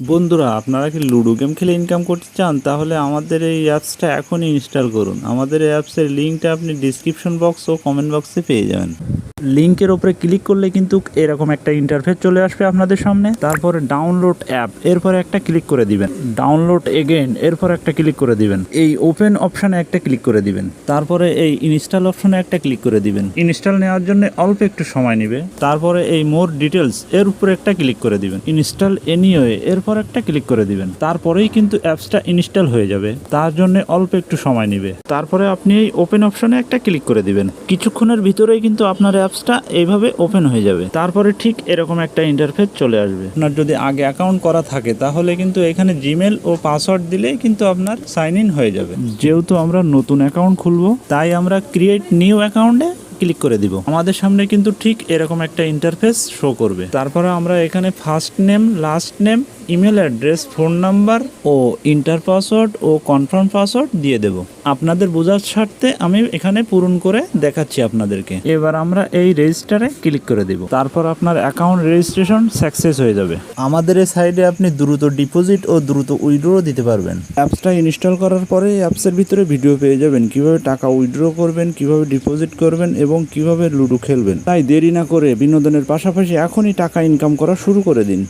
বন্ধুরা, আপনারা কি লুডো গেম খেলে ইনকাম করতে চান? তাহলে আমাদের এই অ্যাপসটা এখনই ইনস্টল করুন। আমাদের এই অ্যাপসের লিঙ্কটা আপনি ডিসক্রিপশন বক্স ও কমেন্ট বক্সে পেয়ে যাবেন। লিঙ্কের ওপরে ক্লিক করলে কিন্তু এরকম একটা ইন্টারফেস চলে আসবে আপনাদের সামনে। তারপরে ডাউনলোড অ্যাপ এরপরে একটা ক্লিক করে দিবেন। ডাউনলোড এগেন এরপর একটা ক্লিক করে দিবেন। এই ওপেন অপশানে একটা ক্লিক করে দিবেন। তারপরে এই ইনস্টল অপশানে একটা ক্লিক করে দিবেন। ইনস্টল নেওয়ার জন্য অল্প একটু সময় নেবে। তারপরে এই মোর ডিটেলস এর উপরে একটা ক্লিক করে দিবেন। ইনস্টল এনিওয়ে এরপর একটা ক্লিক করে দিবেন। তারপরেই কিন্তু অ্যাপসটা ইনস্টল হয়ে যাবে। তার জন্য অল্প একটু সময় নেবে। তারপরে আপনি এই ওপেন অপশানে একটা ক্লিক করে দিবেন। কিছুক্ষণের ভিতরেই কিন্তু আপনার অ্যাপসটা এইভাবে ওপেন হয়ে যাবে। তারপরে ঠিক এরকম একটা ইন্টারফেস চলে আসবে। আপনার যদি আগে অ্যাকাউন্ট করা থাকে, তাহলে কিন্তু এখানে জিমেল ও পাসওয়ার্ড দিলে কিন্তু আপনার সাইন ইন হয়ে যাবে। যেহেতু আমরা নতুন অ্যাকাউন্ট খুলবো, তাই আমরা ক্রিয়েট নিউ অ্যাকাউন্টে ক্লিক করে দিব। আমাদের সামনে কিন্তু ঠিক এরকম একটা ইন্টারফেস শো করবে। তারপরে আমরা এখানে first name last name email address phone number ও ইন্টার পাসওয়ার্ড ও কনফার্ম পাসওয়ার্ড দিয়ে দেব। আপনাদের বোঝার স্বার্থে আমি এখানে পূরণ করে দেখাচ্ছি আপনাদেরকে। এবার আমরা এই রেজিস্টারে ক্লিক করে দেব। তারপর আপনার অ্যাকাউন্ট রেজিস্ট্রেশন সাকসেস হয়ে যাবে। আমাদের এই সাইডে আপনি দ্রুত ডিপোজিট ও দ্রুত উইড্রো দিতে পারবেন। অ্যাপসটা ইনস্টল করার পরে অ্যাপসের ভিতরে ভিডিও পেয়ে যাবেন। কীভাবে টাকা উইথড্র করবেন কীভাবে ডিপোজিট করবেন এবং কীভাবে লুডো খেলবেন। তাই দেরি না করে বিনোদনের পাশাপাশি এখনই টাকা ইনকাম করা শুরু করে দিন।